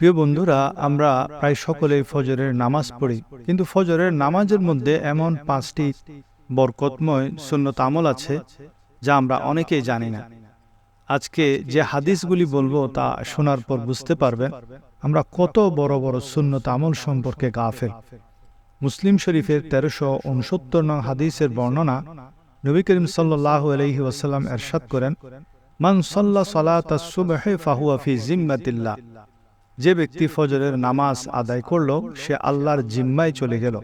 প্রিয় বন্ধুরা, আমরা প্রায় সকলেই ফজরের নামাজ পড়ি, কিন্তু ফজরের নামাজের মধ্যে এমন পাঁচটি বরকতময় সুন্নত আমল আছে যা আমরা অনেকেই জানি না। আজকে যে হাদিসগুলি বলব তা শোনার পর বুঝতে পারবেন আমরা কত বড় বড় সুন্নত আমল সম্পর্কে গাফেল। মুসলিম শরীফের তেরোশো উনসত্তর নং হাদিসের বর্ণনা নবী করিম সাল্লাহ আলহি ওয়াসাল্লাম এরশাদ করেন, মান সাল্লা সালাত ফাহুয়া ফি জিম্মাতিল্লাহ। যে ব্যক্তি ফজরের নামাজ আদায় করল, সে আল্লাহর জিম্মায় চলে গেল।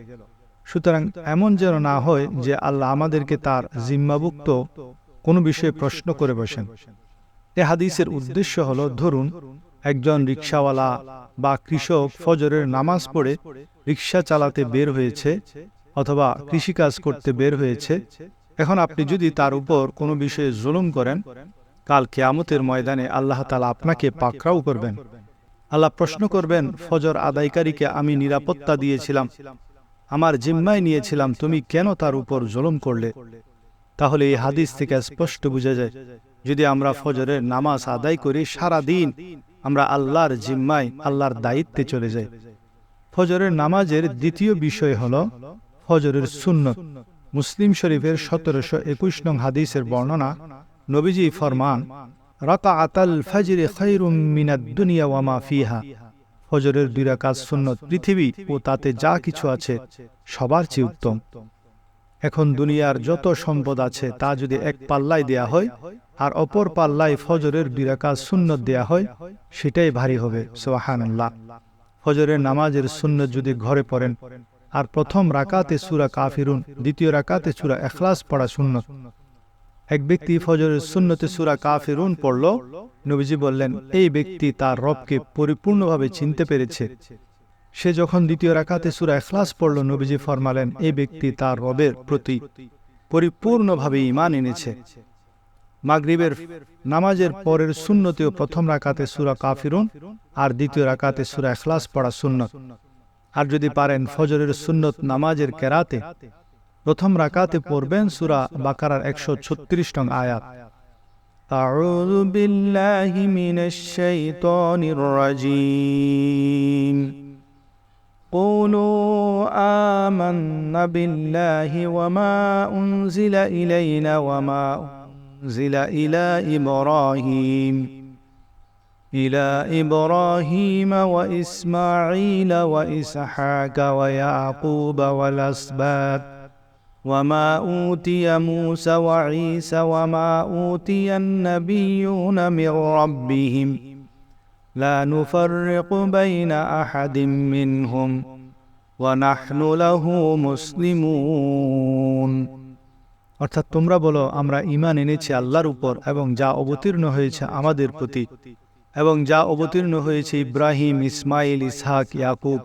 সুতরাং এমন যেন না হয় যে আল্লাহ আমাদেরকে তার জিম্মাভুক্ত কোনো বিষয়ে প্রশ্ন করে বসেন। এ হাদিসের উদ্দেশ্য হল, ধরুন, একজন রিক্সাওয়ালা বা কৃষক ফজরের নামাজ পড়ে রিক্সা চালাতে বের হয়েছে অথবা কৃষিকাজ করতে বের হয়েছে। এখন আপনি যদি তার উপর কোনো বিষয়ে জুলুম করেন, কাল কেয়ামতের ময়দানে আল্লাহ তালা আপনাকে পাকড়াও করবেন। আল্লাহ প্রশ্ন করবেন, ফজর আদায়কারীকে আমি নিরাপত্তা দিয়েছিলাম। আমার জিম্মায় নিয়েছিলাম, তুমি কেন তার উপর জুলুম করলে? তাহলে এই হাদিস থেকে স্পষ্ট বোঝা যায়, যদি আমরা ফজরের নামাজ আদায় করি সারা দিন আমরা আল্লাহর জিম্মায়, আল্লাহর দায়িত্বে চলে যাই। ফজরের নামাজের দ্বিতীয় বিষয় হল ফজরের সুন্নত। মুসলিম শরীফের সতেরোশো একুশ নং হাদিসের বর্ণনা, নবীজি ফরমান সুন্নত পৃথিবী ও তাতে যা কিছু আছে, সবার চেয়ে উত্তম। এখন দুনিয়ার যত সম্পদ আছে, তা যদি এক পাল্লায় দেয়া হয়, আর অপর পাল্লায় ফজরের রাকাত সুন্নত দেয়া হয়, সেটাই ভারী হবে সোহানাল্লাহ ফজরের নামাজের সুন্নত যদি ঘরে পড়েন, আর প্রথম রাকাতে সুরা কাফিরুন, দ্বিতীয় রাকাতে সুরা এখলাস পড়া সুন্নত এক ব্যক্তি ফজরের সুন্নতে সুরা কাফিরুন পড়ল। নবীজি বললেন, এই ব্যক্তি তার রবকে পরিপূর্ণভাবে চিনতে পেরেছে। সে যখন দ্বিতীয় রাকাতে সুরা এখলাস পড়ল, নবীজি ফরমালেন, এই ব্যক্তি তার রবের প্রতি পরিপূর্ণভাবে ইমান এনেছে। মাগরিবের নামাজের পরের সুন্নতেও প্রথম রাকাতে সুরা কাফিরুন আর দ্বিতীয় রাকাতে সুরা এখলাস পড়া সুন্নত। আর যদি পারেন ফজরের সুন্নত নামাজের কেরাতে প্রথম রাকাতে পড়বেন সুরা বাকারার একশো ছত্রিশ টং আয়াত أعوذ بالله من الشيطان الرجيم قولوا آمنا بالله وما أنزل إلينا وما أنزل إلى إبراهيم إلى إبراهيم وإسماعيل وإسحاق ويعقوب والأسباط وما أوتي موسى وعيسى وما أوتي النبيون من ربهم لا نفرق بين أحد منهم ونحن له مسلمون অর্থাৎ তোমরা বলো আমরা ইমান এনেছি আল্লাহর উপর এবং যা অবতীর্ণ হয়েছে আমাদের প্রতি এবং যা অবতীর্ণ হয়েছে ইব্রাহিম ইসমাইল ইসহাক ইয়াকুব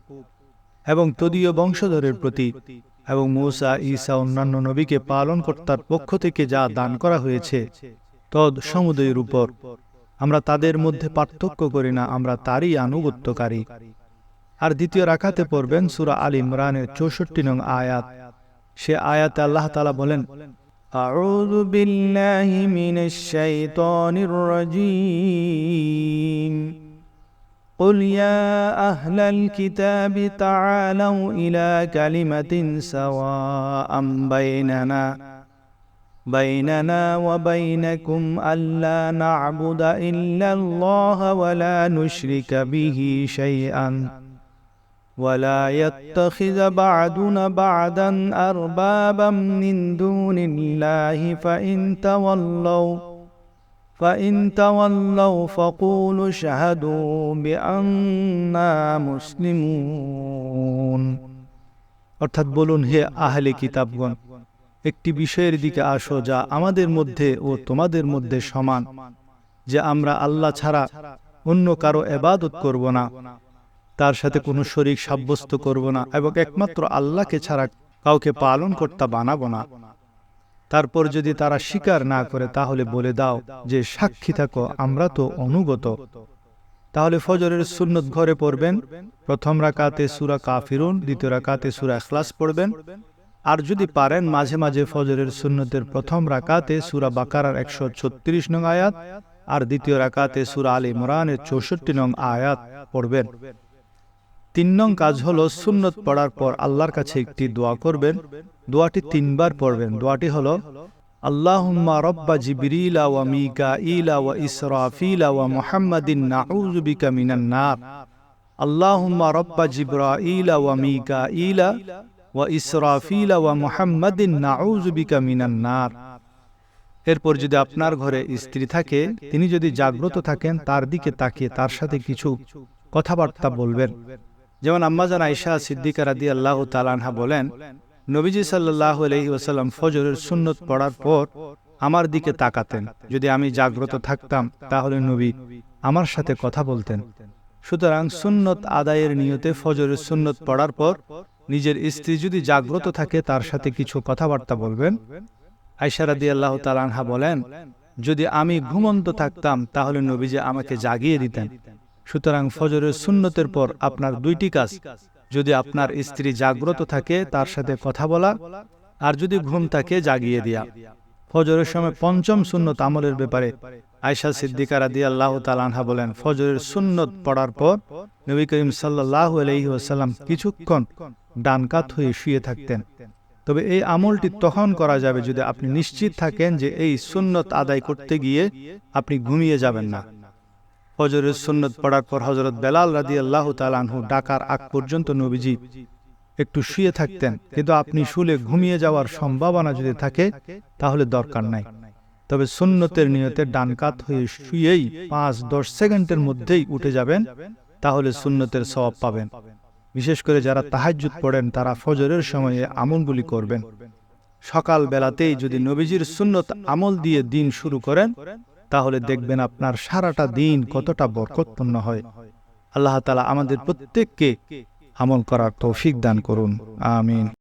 এবং তদীয় বংশধরের প্রতি এবং মৌসা ঈসা অন্যান্য নবীকে পালন কর্তার পক্ষ থেকে যা দান করা হয়েছে তদ সমুদয়ের উপর আমরা তাদের মধ্যে পার্থক্য করি না আমরা তারই আনুগত্যকারী আর দ্বিতীয় রাখাতে পড়বেন সুরা আল ইমরানের চৌষট্টি নং আয়াত সে আয়াতে আল্লাহ তালা বলেন أعوذ بالله من الشيطان الرجيم قل يا أهل الكتاب تعالوا إلى كلمة سواء بيننا بيننا وبينكم ألا نعبد إلا الله ولا نشرك به شيئا ولا يتخذ بعدنا بعدا أربابا من دون الله فإن تولوا فإن تولوا فقولوا اشهدوا بأننا مسلمون অর্থাৎ বলুন হে আহলে কিতাবগণ একটি বিষয়ের দিকে আসো যা আমাদের মধ্যে ও তোমাদের মধ্যে সমান যে আমরা আল্লাহ ছাড়া অন্য কারো এবাদত করব না তার সাথে কোনো শরিক সাব্যস্ত করব না এবং একমাত্র আল্লাহকে ছাড়া কাউকে পালন কর্তা বানাবো না তারপর যদি তারা স্বীকার না করে, তাহলে বলে দাও যে সাক্ষী থাকো, আমরা তো অনুগত। তাহলে ফজরের সুন্নত ঘরে পড়বেন, প্রথম রাকাতে সুরা কাফিরুন, দ্বিতীয় রাকাতে সুরা এখলাস পড়বেন। আর যদি পারেন, মাঝে মাঝে ফজরের সুন্নতের প্রথম রাকাতে সুরা বাকারার একশো ছত্রিশ নং আয়াত, আর দ্বিতীয় রাকাতে সুরা আল ইমরানের চৌষট্টি নং আয়াত পড়বেন। তিন নং কাজ হলো সুন্নত পড়ার পর আল্লাহর কাছে একটি দোয়া করবেন। দোয়াটি তিনবার পড়বেন। দোয়াটি হলো, আল্লাহুম্মা রব্বা জিবরিলা ওয়া মিকাইলা ওয়া ইসরাফিলা ওয়া মুহাম্মাদিন নাউযু বিকা মিনান নার। আল্লাহুম্মা রব্বা জিবরাইলা ওয়া মিকাইলা ওয়া ইসরাফিলা ওয়া মুহাম্মাদিন নাউযু বিকা মিনান নার। এরপর যদি আপনার ঘরে স্ত্রী থাকে, তিনি যদি জাগ্রত থাকেন, তার দিকে তাকিয়ে তার সাথে কিছু কথাবার্তা বলবেন। যেমন আম্মাজান আইসা সিদ্দিকা রাদি আল্লাহ তালানহা বলেন, নবীজি সাল্লাহ আলহি ওসাল্লাম ফজরের সুন্নত পড়ার পর আমার দিকে তাকাতেন। যদি আমি জাগ্রত থাকতাম, তাহলে নবী আমার সাথে কথা বলতেন। সুতরাং সুন্নত আদায়ের নিয়তে ফজরের সুন্নত পড়ার পর নিজের স্ত্রী যদি জাগ্রত থাকে, তার সাথে কিছু কথাবার্তা বলবেন। আইসারাদি আল্লাহ তালানহা বলেন, যদি আমি ঘুমন্ত থাকতাম, তাহলে নবীজি আমাকে জাগিয়ে দিতেন। সুতরাং ফজরের সুন্নতের পর আপনার দুইটি কাজ। যদি আপনার স্ত্রী জাগ্রত থাকে, তার সাথে কথা বলা, আর যদি ঘুম থাকে, জাগিয়ে দিয়া। ফজরের সময় পঞ্চম সুন্নত আমলের ব্যাপারে আয়সা সিদ্দিকা রাদি আল্লাহ তালানহা বলেন, ফজরের সুন্নত পড়ার পর নবী করিম সাল্লাহ আলহি ওসাল্লাম কিছুক্ষণ ডানকাত হয়ে শুয়ে থাকতেন। তবে এই আমলটি তখন করা যাবে যদি আপনি নিশ্চিত থাকেন যে এই সুন্নত আদায় করতে গিয়ে আপনি ঘুমিয়ে যাবেন না। ফজরের সুন্নত পড়ার পর হজরত বেলাল রাদি আল্লাহ তালানহু ডাকার আগ পর্যন্ত নবীজি একটু শুয়ে থাকতেন, কিন্তু আপনি শুলে ঘুমিয়ে যাওয়ার সম্ভাবনা যদি থাকে, তাহলে দরকার নাই। তবে সুন্নতের নিয়তে ডানকাত হয়ে শুয়েই পাঁচ দশ সেকেন্ডের মধ্যেই উঠে যাবেন, তাহলে সুন্নতের সওয়াব পাবেন। বিশেষ করে যারা তাহাজ্জুদ পড়েন, তারা ফজরের সময়ে আমলগুলি করবেন। সকাল বেলাতেই যদি নবীজির সুন্নত আমল দিয়ে দিন শুরু করেন তাহলে দেখবেন আপনার সারাটা দিন কতটা বরকতপূর্ণ হয়। আল্লাহ তালা আমাদের প্রত্যেককে আমল করার তৌফিক দান করুন। আমিন।